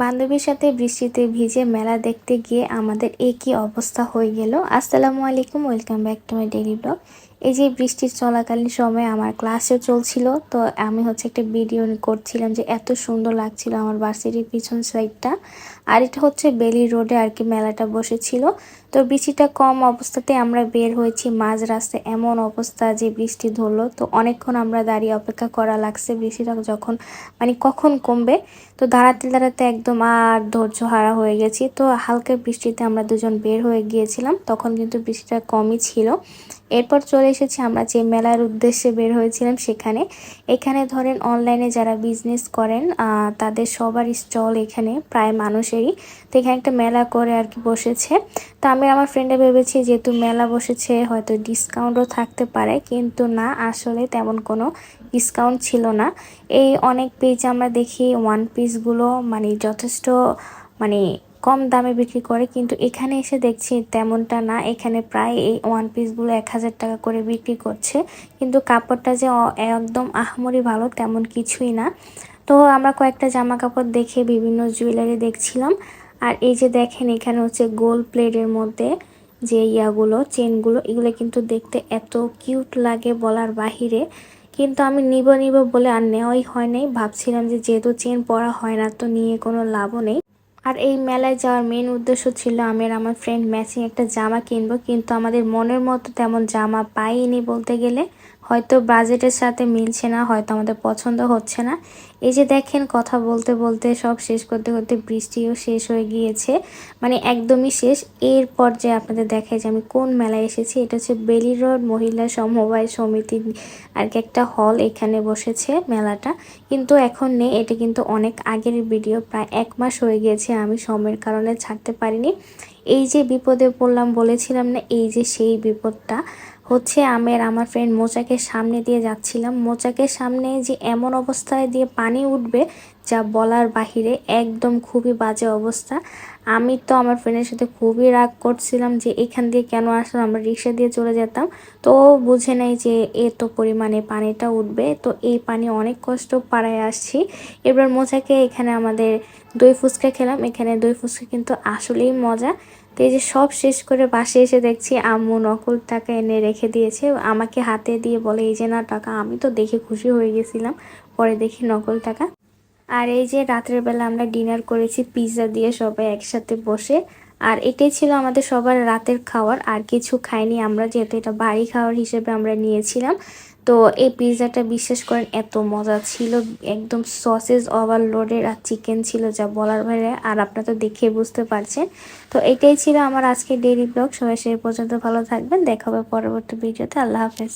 বান্ধবীর সাথে বৃষ্টিতে ভিজে মেলা দেখতে গিয়ে আমাদের একই অবস্থা হয়ে গেল। আসসালামু আলাইকুম, welcome back to my daily blog. এই যে বৃষ্টির চলাকালীন সময় আমার ক্লাসে চলছিল, তো আমি হচ্ছে একটা ভিডিও করছিলাম যে এত সুন্দর লাগছিল আমার ভার্সিটির পিছন সাইডটা। আর এটা হচ্ছে বেলি রোডে আর কি মেলাটা বসেছিল। তো বৃষ্টিটা কম অবস্থাতে আমরা বের হয়েছি, মাঝ রাস্তায় এমন অবস্থা যে বৃষ্টি ধরলো। তো অনেকক্ষণ আমরা দাঁড়িয়ে অপেক্ষা করা লাগছে বৃষ্টিটা যখন মানে কখন কমবে। তো দাঁড়াতে দাঁড়াতে একদম আর ধৈর্য হারা হয়ে গেছি। তো হালকা বৃষ্টিতে আমরা দুজন বের হয়ে গিয়েছিলাম, তখন কিন্তু বৃষ্টিটা কমই ছিল। এরপর চলে এসেছি, আমরা যে মেলার উদ্দেশ্যে বের হয়েছিলাম সেখানে। এখানে ধরেন অনলাইনে যারা বিজনেস করেন তাদের সবার স্টল এখানে প্রায় মানুষেরই। তো এখানে একটা মেলা করে আর কি বসেছে। তো আমি আমার ফ্রেন্ডে ভেবেছি যেহেতু মেলা বসেছে, হয়তো ডিসকাউন্টও থাকতে পারে, কিন্তু না, আসলে তেমন কোনো ডিসকাউন্ট ছিল না। এই অনেক পেজ আমরা দেখি ওয়ান পিসগুলো মানে যথেষ্ট মানে কম দামে বিক্রি করে, কিন্তু এখানে এসে দেখছি তেমনটা না। এখানে প্রায় এই ওয়ান পিসগুলো এক হাজার টাকা করে বিক্রি করছে। কিন্তু কাপড়টা যে একদম আহমরি ভালো তেমন কিছুই না। তো আমরা কয়েকটা জামা কাপড় দেখে বিভিন্ন জুয়েলারি দেখছিলাম। আর এই যে দেখেন, এখানে হচ্ছে গোল প্লেটের মধ্যে যে ইয়াগুলো চেনগুলো এগুলো কিন্তু দেখতে এত কিউট লাগে বলার বাহিরে। কিন্তু আমি নিব নিব বলে আর নেওয়াই হয় নাই। ভাবছিলাম যে যেহেতু চেন পরা হয় না, তো নিয়ে কোনো লাভও নেই। আর এই মেলায় যাওয়ার মেন উদ্দেশ্য ছিল আমি আর আমার ফ্রেন্ড ম্যাচিং একটা জামা কিনবো, কিন্তু আমাদের মনের মতো তেমন জামা পাইনি বলতে গেলে। হয়তো বাজেটের সাথে মিলছে না, হয়তো আমাদের পছন্দ হচ্ছে না। এই যে দেখেন কথা বলতে বলতে সব শেষ করতে করতে বৃষ্টিও শেষ হয়ে গিয়েছে। মানে একদমই শেষ। এর পর্যায়ে আপনাদের দেখায় যে আমি কোন মেলায় এসেছি, এটা হচ্ছে বেলি রোড মহিলা সমবায় সমিতি আর কি একটা হল এখানে বসেছে মেলাটা। কিন্তু এখন নেই, এটা কিন্তু অনেক আগের ভিডিও, প্রায় এক মাস হয়ে গিয়েছে আমি সময়ের কারণে ছাড়তে পারিনি। এই যে বিপদে পড়লাম বলেছিলাম না, এই যে সেই বিপদটা। হচ্ছে আমের, আমার ফ্রেন্ড মোচাকে সামনে দিয়ে যাচ্ছিলাম। মোচাকে সামনে যে এমন অবস্থায় দিয়ে পানি উঠবে, যা বলার বাহিরে একদম খুবই বাজে অবস্থা। আমি তো আমার ফ্রেন্ডের সাথে খুবই রাগ করছিলাম যে এখান দিয়ে কেন আসলাম আমরা রিক্সা দিয়ে চলে যেতাম। তো বুঝে নেই যে এত পরিমাণে পানিটা উঠবে। তো এই পানি অনেক কষ্ট পাড়ায় আসছি। এবার মোচাকে এখানে আমাদের দই ফুচকা খেলাম। এখানে দই ফুচকা কিন্তু আসলেই মজা। তো এই যে সব শেষ করে বাসে এসে দেখছি আম্মু নকল টাকা এনে রেখে দিয়েছে। আমাকে হাতে দিয়ে বলে, এই যে না টাকা, আমি তো দেখে খুশি হয়ে গেছিলাম। পরে দেখি নকল টাকা। আর এই যে রাত্রের বেলা আমরা ডিনার করেছি, পিৎজা দিয়ে সবাই একসাথে বসে। আর এটাই ছিল আমাদের সবার রাতের খাওয়ার। আর কিছু খাইনি আমরা, যেহেতু এটা বাড়ি খাওয়ার হিসেবে আমরা নিয়েছিলাম। তো এই পিৎজাটা বিশ্বাস করেন, এত মজা ছিল। একদম সসেস ওভারলোডের আর চিকেন ছিল, যা বলার বাইরে আর আপনারা তো দেখে বুঝতে পারছেন। তো এটাই ছিল আমার আজকে ডেইলি ব্লগ সবাই সে পর্যন্ত ভালো থাকবেন। দেখা হবে পরবর্তী ভিডিওতে। আল্লাহ হাফেজ।